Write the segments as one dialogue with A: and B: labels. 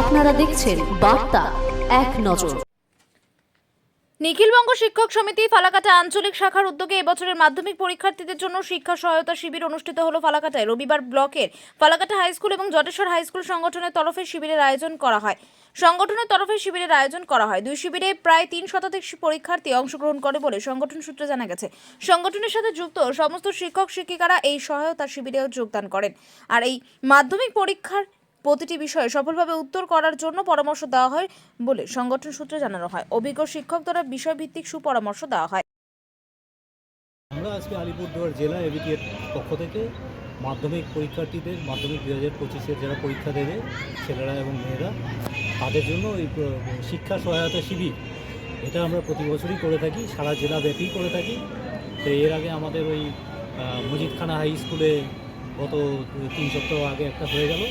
A: আপনারা দেখছেন বার্তা এক নজর।
B: নিখিলবঙ্গ শিক্ষক সমিতি ফালাকাটা আঞ্চলিক শাখার উদ্যোগে এবছরের মাধ্যমিক পরীক্ষার্থীদের জন্য শিক্ষা সহায়তা শিবির অনুষ্ঠিত হলো ফালাকাটায়। রবিবার ব্লকের ফালাকাটা হাই স্কুল এবং জটেশ্বর হাই স্কুল সংগঠনের তরফে শিবিরের আয়োজন করা হয়। সংগঠনের তরফে শিবিরের আয়োজন করা হয়। দুই শিবিরে প্রায় তিন শতাধিক পরীক্ষার্থী অংশগ্রহণ করে বলে সংগঠন সূত্রে জানা গেছে। সংগঠনের সাথে যুক্ত সমস্ত শিক্ষক শিক্ষিকারা এই সহায়তা শিবিরেও যোগদান করেন। আর এই মাধ্যমিক পরীক্ষার প্রতিটি বিষয়ে সফলভাবে উত্তর করার জন্য পরামর্শ দেওয়া হয় বলে সংগঠন সূত্রে জানানো হয়। অভিজ্ঞ শিক্ষক দ্বারা বিষয়ভিত্তিক সুপরামর্শ দেওয়া হয়।
C: আমরা আজকে আলিপুরদুয়ার জেলা এবিটিএর পক্ষ থেকে মাধ্যমিক পরীক্ষার্থীদের, মাধ্যমিক দু হাজার পঁচিশের যারা পরীক্ষা দেবে, ছেলেরা এবং মেয়েরা, তাদের জন্য এই শিক্ষা সহায়তা শিবির, এটা আমরা প্রতি বছরই করে থাকি, সারা জেলা ব্যাপী করে থাকি। তো এর আগে আমাদের ওই মজিদখানা হাই স্কুলে গত তিন সপ্তাহ আগে একটা হয়ে গেল।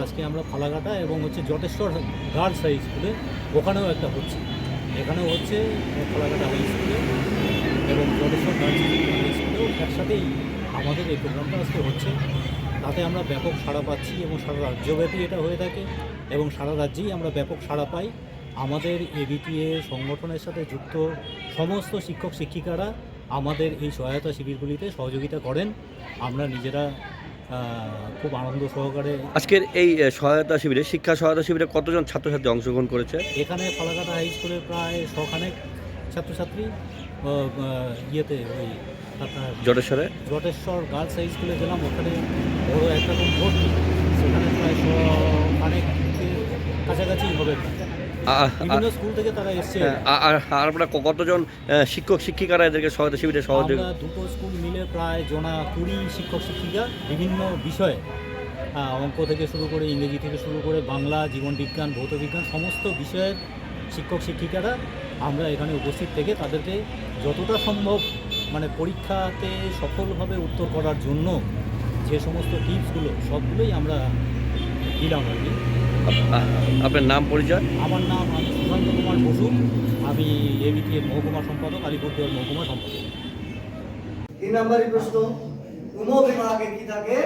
C: আজকে আমরা ফালাঘাটা এবং হচ্ছে জটেশ্বর গার্লস হাই স্কুলে, ওখানেও একটা হচ্ছে। এখানেও হচ্ছে ফালাকাটা হাই স্কুলে এবং জলেশ্বর গার্লস হাই স্কুলেও একসাথেই আমাদের এই প্রোগ্রামটা আজকে হচ্ছে। তাতে আমরা ব্যাপক সাড়া পাচ্ছি এবং সারা রাজ্যব্যাপী এটা হয়ে থাকে এবং সারা রাজ্যেই আমরা ব্যাপক সাড়া পাই। আমাদের এবিটিএ সংগঠনের সাথে যুক্ত সমস্ত শিক্ষক শিক্ষিকারা আমাদের এই সহায়তা শিবিরগুলিতে সহযোগিতা করেন। আমরা নিজেরা খুব আনন্দ সহকারে
D: আজকের এই সহায়তা শিবিরে শিক্ষা সহায়তা শিবিরে কতজন ছাত্রছাত্রী অংশগ্রহণ করেছে?
C: এখানে ফালাকাটা হাই স্কুলের প্রায় শখানেক ছাত্রছাত্রী ইয়েতে ওই
D: জটেশ্বরে?
C: জটেশ্বর গার্লস হাই স্কুলে গেলাম ওখানে বড় একটা ভর্তি। সেখানে প্রায় অনেক কাছাকাছি হবে স্কুল থেকে তারা এসছে।
D: আর আর আপনারা কতজন শিক্ষক শিক্ষিকারা এদেরকে সহায়তা শিবিরে সহযোগ
C: দুটো স্কুল মিলে প্রায় জনা কুড়ি শিক্ষক শিক্ষিকা বিভিন্ন বিষয়ে অঙ্ক থেকে শুরু করে ইংরেজি থেকে শুরু করে বাংলা জীবন বিজ্ঞান ভৌত বিজ্ঞান সমস্ত বিষয়ের শিক্ষক শিক্ষিকারা আমরা এখানে উপস্থিত থেকে তাদেরকে যতটা সম্ভব মানে পরীক্ষাতে সফলভাবে উত্তর করার জন্য যে সমস্ত টিপসগুলো সবগুলোই আমরা দিলাম আর কি।
D: আপনার নাম পরিচয়?
C: আমার নাম আমি সুশান্ত কুমার বসু। আমি এবিটি মহকুমা সম্পাদক আলিপুরদুয়ার মহকুমা সম্পাদক।
E: তিন নম্বরই প্রশ্ন কোন বিভাগে কি থাকে?